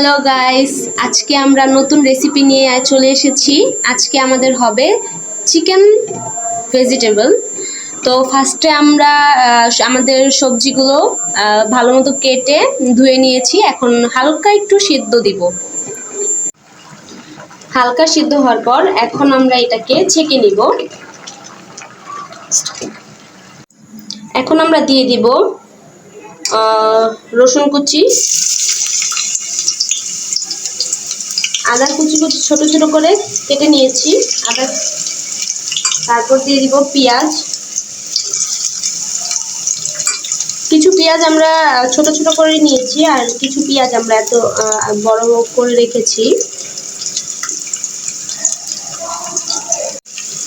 Hello guys আজকে আমরা নতুন রেসিপি নিয়ে চলে এসেছি। আজকে আমাদের হবে চিকেন ভেজিটেবল তো ফার্স্টে আমরা আমাদের সবজিগুলো ভালো মতো কেটে ধুয়ে নিয়েছি। এখন হালকা একটু সিদ্ধ দিব। হালকা সিদ্ধ হওয়ার পর এখন আমরা এটাকে ছেঁকে নিব। এখন আমরা দিয়ে দিব রসুন কুচি আদা কুচি কুচি ছোট ছোট করে কেটে নিয়েছি। আদা তারপর দিয়ে দিব পেঁয়াজ। কিছু পেঁয়াজ আমরা ছোট ছোট করে নিয়েছি আর কিছু পেঁয়াজ আমরা এত বড় করে রেখেছি।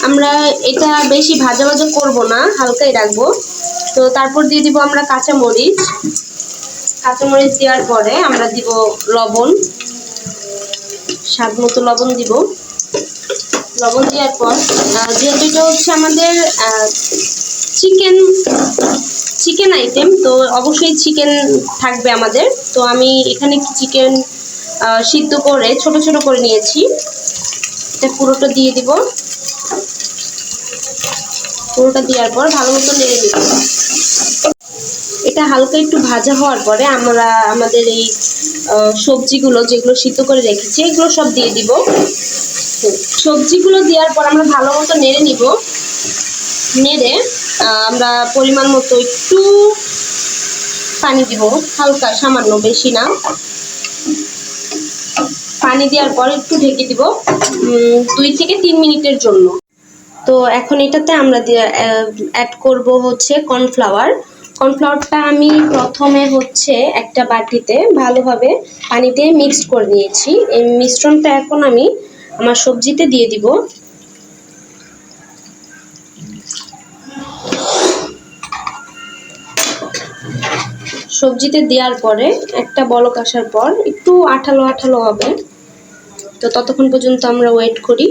আমরা এটা বেশি ভাজা ভাজা করব না, হালকাই রাখব। তো তারপর দিয়ে দিব আমরা কাঁচামরিচ। কাঁচামরিচ দেওয়ার পরে আমরা দিব লবণ। স্বাদ মতো লবণ দিব। লবণ দেওয়ার পর যেহেতু এটা হচ্ছে আমাদের চিকেন চিকেন আইটেম তো অবশ্যই চিকেন থাকবে আমাদের। তো আমি এখানে চিকেন সিদ্ধ করে, ছোট ছোট করে নিয়েছি। এটা পুরোটা দিয়ে দিব। পুরোটা দেওয়ার পর ভালো মতো নেড়ে নিব। এটা হালকা একটু ভাজা হওয়ার পরে আমরা আমাদের এই সবজিগুলো যেগুলো সিদ্ধ করে রেখেছি, এগুলো সব দিয়ে দিব। সবজিগুলো দেওয়ার পর আমরা ভালো মতো নেড়ে নিব। নেড়ে আমরা পরিমাণ মতো একটু পানি দিব, হালকা, সামান্য বেশি না। পানি দেওয়ার পর একটু ঢেকে দিব দুই থেকে তিন মিনিটের জন্য। তো এখন এটাতে আমরা অ্যাড করব হচ্ছে কর্নফ্লাওয়ার কর্নফ্লাওয়ারটা আমি প্রথমে হচ্ছে একটা বাটিতে ভালোভাবে পানিতে মিক্সড করে নিয়েছি। এই মিশ্রণটা এখন আমি আমার সবজিতে দিয়ে দিব। সবজিতে দেওয়ার পরে একটা বলক আসার পর একটু আঠালো আঠালো হবে। তো ততক্ষণ পর্যন্ত আমরা ওয়েট করি।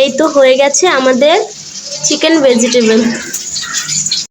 এই তো হয়ে গেছে আমাদের চিকেন ভেজিটেবল